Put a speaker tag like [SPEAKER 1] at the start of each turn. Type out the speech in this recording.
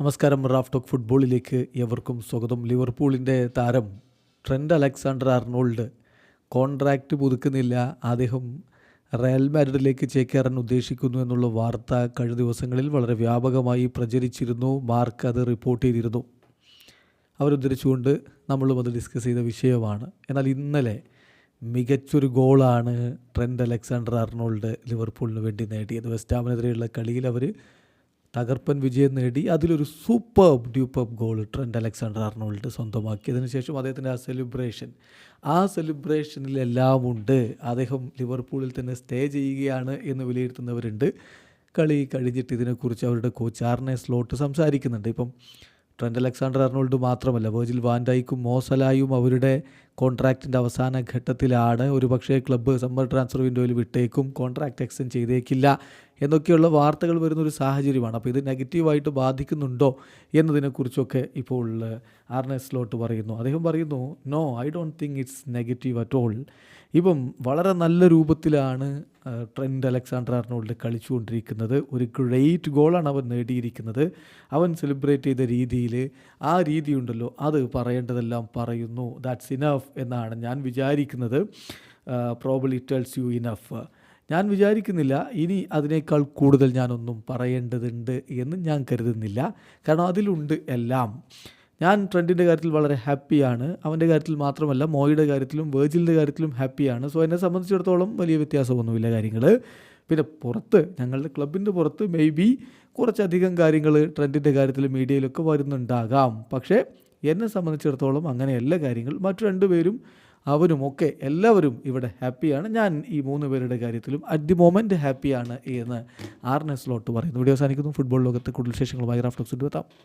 [SPEAKER 1] നമസ്കാരം Raf talk ഫുട്ബോളിലേക്ക് എവർക്കും സ്വാഗതം. ലിവർപൂളിന്റെ താരം ട്രെൻഡ് അലക്സാണ്ടർ അർണോൾഡ് കോൺട്രാക്റ്റ് പുതുക്കുന്നില്ല. അദ്ദേഹം റയൽ മാഡ്രിഡിലേക്ക് ചേക്കേറാൻ ഉദ്ദേശിക്കുന്നു എന്നുള്ള വാർത്ത കഴിഞ്ഞ ദിവസങ്ങളിൽ വളരെ വ്യാപകമായി പ്രചരിച്ചിരുന്നു. മാർക്ക് അത് റിപ്പോർട്ട് ചെയ്തിരുന്നു. അവരുദ്ധരിച്ചുകൊണ്ട് നമ്മളും അത് ഡിസ്കസ് ചെയ്ത വിഷയമാണ്. എന്നാൽ ഇന്നലെ മികച്ചൊരു ഗോളാണ് ട്രെൻഡ് അലക്സാണ്ടർ അർണോൾഡ് ലിവർപൂളിന് വേണ്ടി നേടിയത്. വെസ്റ്റാമിനെതിരെയുള്ള കളിയിൽ അവർ തകർപ്പൻ വിജയം നേടി അതിലൊരു super duper goal Trent Alexander Arnold സ്വന്തമാക്കിയതിനു ശേഷം അദ്ദേഹത്തിന്റെ ആ സെലിബ്രേഷൻ ആ സെലിബ്രേഷനിലെല്ലാം ഉണ്ട്. അദ്ദേഹം ലിവർപൂളിൽ തന്നെ സ്റ്റേ ചെയ്യുകയാണ് എന്ന് വിലയിരുത്തുന്നവരുണ്ട്. കളി കഴിഞ്ഞിട്ട് ഇതിനെക്കുറിച്ച് അവരുടെ കോച്ച് ആറിനെ സ്ലോട്ട് സംസാരിക്കുന്നുണ്ട്. ഇപ്പം ട്രെൻഡ് അലക്സാണ്ടർ അർണോൾഡ് മാത്രമല്ല വേർജിൽ വാൻഡൈക്കും മോസലായും അവരുടെ കോൺട്രാക്റ്റിന്റെ അവസാന ഘട്ടത്തിലാണ്. ഒരു പക്ഷേ ക്ലബ്ബ് സമ്മർ ട്രാൻസ്ഫർ വിൻഡോയിൽ വിട്ടേക്കും കോൺട്രാക്റ്റ് എക്സ്റ്റെൻഡ് ചെയ്തേക്കില്ല. എന്നൊക്കെയുള്ള വാർത്തകൾ വരുന്ന ഒരു സാഹചര്യമാണ്. അപ്പോൾ ഇത് നെഗറ്റീവായിട്ട് ബാധിക്കുന്നുണ്ടോ എന്നതിനെക്കുറിച്ചൊക്കെ ഇപ്പോൾ ആർനെ സ്ലോട്ട് പറയുന്നു. അദ്ദേഹം പറയുന്നു no I don't think it's negative at all. ഇപ്പം വളരെ നല്ല രൂപത്തിലാണ് ട്രെൻഡ് അലക്സാണ്ടർ അർണോൾഡ് കളിച്ചുകൊണ്ടിരിക്കുന്നത്. ഒരു ഗ്രേറ്റ് ഗോളാണ് അവൻ നേടിയിരിക്കുന്നത്. അവൻ സെലിബ്രേറ്റ് ചെയ്ത രീതിയിൽ ആ രീതി ഉണ്ടല്ലോ അത് പറയേണ്ടതെല്ലാം പറയുന്നു. ദാറ്റ്സ് ഇനഫ് എന്നാണ് ഞാൻ വിചാരിക്കുന്നത്. Probably tells U enough. ഞാൻ വിചാരിക്കുന്നില്ല ഇനി അതിനേക്കാൾ കൂടുതൽ ഞാനൊന്നും പറയേണ്ടതുണ്ട് എന്ന് ഞാൻ കരുതുന്നില്ല. കാരണം അതിലുണ്ട് എല്ലാം. ഞാൻ ട്രെൻഡിന്റെ കാര്യത്തിൽ വളരെ ഹാപ്പിയാണ്. അവന്റെ കാര്യത്തിൽ മാത്രമല്ല മോയുടെ കാര്യത്തിലും വേർജിലിന്റെ കാര്യത്തിലും ഹാപ്പിയാണ്. സോ എന്നെ സംബന്ധിച്ചിടത്തോളം വലിയ വ്യത്യാസമൊന്നുമില്ല കാര്യങ്ങൾ പിന്നെ പുറത്ത് ഞങ്ങളുടെ ക്ലബിന്റെ പുറത്ത് മേ ബി കുറച്ചധികം കാര്യങ്ങൾ ട്രെൻഡിന്റെ കാര്യത്തിൽ മീഡിയയിലൊക്കെ വരുന്നുണ്ടാകാം. പക്ഷേ എന്നെ സംബന്ധിച്ചിടത്തോളം അങ്ങനെയല്ല കാര്യങ്ങൾ. മറ്റു രണ്ടുപേരും അവരും ഒക്കെ എല്ലാവരും ഇവിടെ ഹാപ്പിയാണ്. ഞാൻ ഈ മൂന്ന് പേരുടെ കാര്യത്തിലും അറ്റ് ദി മൊമെന്റ് ഹാപ്പിയാണ് എന്ന് ആർനെസ് ലോട്ട് പറയുന്നു. വീഡിയോ അവസാനിക്കുന്നു. ഫുട്ബോൾ ലോകത്തെ കൂടുതൽ വിശേഷങ്ങളുമായി റാഫ്റ്റോക്സ് എത്താം